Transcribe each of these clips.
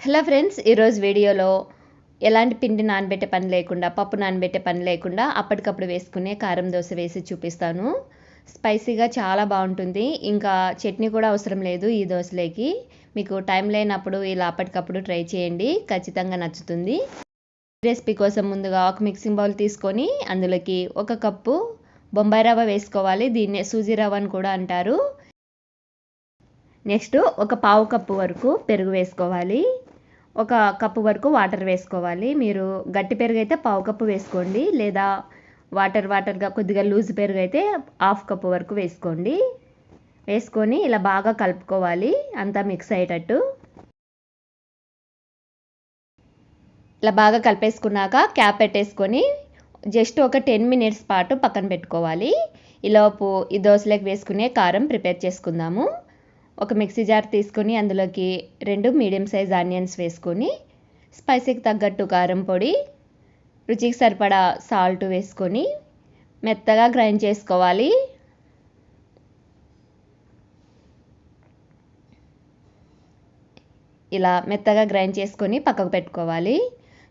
Hello friends ఈరోజు వీడియోలో ఎలాంటి పిండి నానబెట్టే పని లేకుండా పప్పు నానబెట్టే పని లేకుండా అప్పటికప్పుడు వేసుకునే కారం దోశ వేసి చూపిస్తాను. స్పైసీగా చాలా బాగుంటుంది. ఇంకా చట్నీ కూడా అవసరం లేదు ఈ దోశలేకి. మీకు టైం లేనప్పుడు ఇలా అప్పటికప్పుడు ట్రై చేయండి. ఖచ్చితంగా నచ్చుతుంది. రెసిపీ కోసం ముందుగా ఒక మిక్సింగ్ బౌల్ తీసుకొని అందులోకి ఒక కప్పు బొంబాయి రవ్వ వేసుకోవాలి. దీన్నే సూజీ రవ్వ అని కూడా అంటారు. నెక్స్ట్ ఒక పావు కప్పు వరకు పెరుగు వేసుకోవాలి. ఒక కప్పు వరకు వాటర్ వేసుకోవాలి. మీరు గట్టి పెరుగు అయితే పావు కప్పు వేసుకోండి. లేదా వాటర్ వాటర్గా కొద్దిగా లూజ్ పెరుగు అయితే హాఫ్ కప్పు వరకు వేసుకోండి. వేసుకొని ఇలా బాగా కలుపుకోవాలి. అంతా మిక్స్ అయ్యేటట్టు. ఇలా బాగా కలిపేసుకున్నాక క్యాప్ పెట్టేసుకొని జస్ట్ ఒక టెన్ మినిట్స్ పాటు పక్కన పెట్టుకోవాలి. ఈలోపు ఈ దోశలోకి వేసుకునే కారం ప్రిపేర్ చేసుకుందాము. ఒక మిక్సీ జార్ తీసుకొని అందులోకి రెండు మీడియం సైజ్ ఆనియన్స్ వేసుకొని స్పైసీకి తగ్గట్టు కారం పొడి రుచికి సరిపడా సాల్ట్ వేసుకొని మెత్తగా గ్రైండ్ చేసుకోవాలి. ఇలా మెత్తగా గ్రైండ్ చేసుకొని పక్కకు పెట్టుకోవాలి.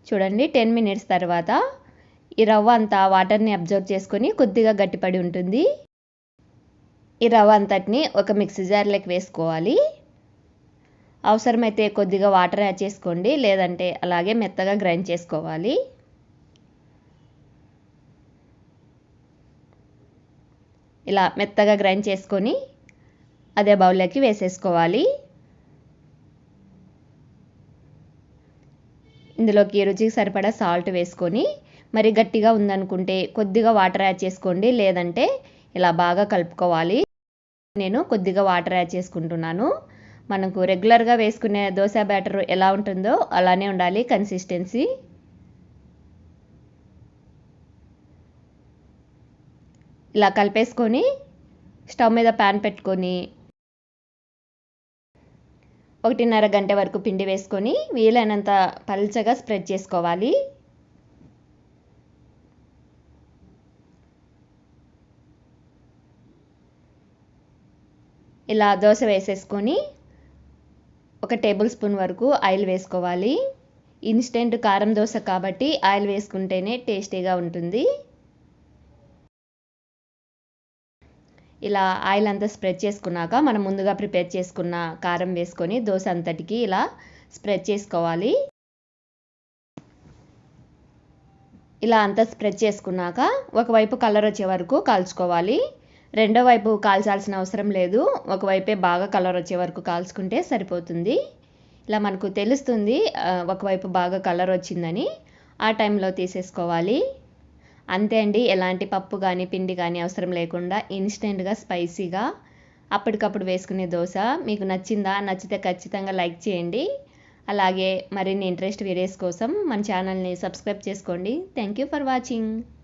చూడండి టెన్ మినిట్స్ తర్వాత ఈ రవ్వ అంతా వాటర్ని అబ్జర్వ్ చేసుకొని కొద్దిగా గట్టిపడి ఉంటుంది. ఈ రవ్వ అంతటిని ఒక మిక్సీ జార్లోకి వేసుకోవాలి. అవసరమైతే కొద్దిగా వాటర్ యాడ్ చేసుకోండి లేదంటే అలాగే మెత్తగా గ్రైండ్ చేసుకోవాలి. ఇలా మెత్తగా గ్రైండ్ చేసుకొని అదే బౌల్లోకి వేసేసుకోవాలి. ఇందులోకి రుచికి సరిపడా సాల్ట్ వేసుకొని మరి గట్టిగా ఉందనుకుంటే కొద్దిగా వాటర్ యాడ్ చేసుకోండి లేదంటే ఇలా బాగా కలుపుకోవాలి. నేను కొద్దిగా వాటర్ యాడ్ చేసుకుంటున్నాను. మనకు రెగ్యులర్గా వేసుకునే దోశ బ్యాటర్ ఎలా ఉంటుందో అలానే ఉండాలి కన్సిస్టెన్సీ. ఇలా కలిపేసుకొని స్టవ్ మీద ప్యాన్ పెట్టుకొని ఒకటిన్నర గంట వరకు పిండి వేసుకొని వీలైనంత పల్చగా స్ప్రెడ్ చేసుకోవాలి. ఇలా దోశ వేసేసుకొని ఒక టేబుల్ స్పూన్ వరకు ఆయిల్ వేసుకోవాలి. ఇన్స్టెంట్ కారం దోశ కాబట్టి ఆయిల్ వేసుకుంటేనే టేస్టీగా ఉంటుంది. ఇలా ఆయిల్ అంతా స్ప్రెడ్ చేసుకున్నాక మనం ముందుగా ప్రిపేర్ చేసుకున్న కారం వేసుకొని దోశ అంతటికి ఇలా స్ప్రెడ్ చేసుకోవాలి. ఇలా అంతా స్ప్రెడ్ చేసుకున్నాక ఒకవైపు కలర్ వచ్చే వరకు కాల్చుకోవాలి. రెండో వైపు కాల్చాల్సిన అవసరం లేదు. ఒకవైపే బాగా కలర్ వచ్చే వరకు కాల్చుకుంటే సరిపోతుంది. ఇలా మనకు తెలుస్తుంది ఒకవైపు బాగా కలర్ వచ్చిందని. ఆ టైంలో తీసేసుకోవాలి. అంతే అండి. ఎలాంటి పప్పు కానీ పిండి కానీ అవసరం లేకుండా ఇన్స్టెంట్గా స్పైసీగా అప్పటికప్పుడు వేసుకునే దోశ. మీకు నచ్చిందా? నచ్చితే ఖచ్చితంగా లైక్ చేయండి. అలాగే మరిన్ని ఇంట్రెస్ట్ వీడియోస్ కోసం మన ఛానల్ని సబ్స్క్రైబ్ చేసుకోండి. Thank you for watching.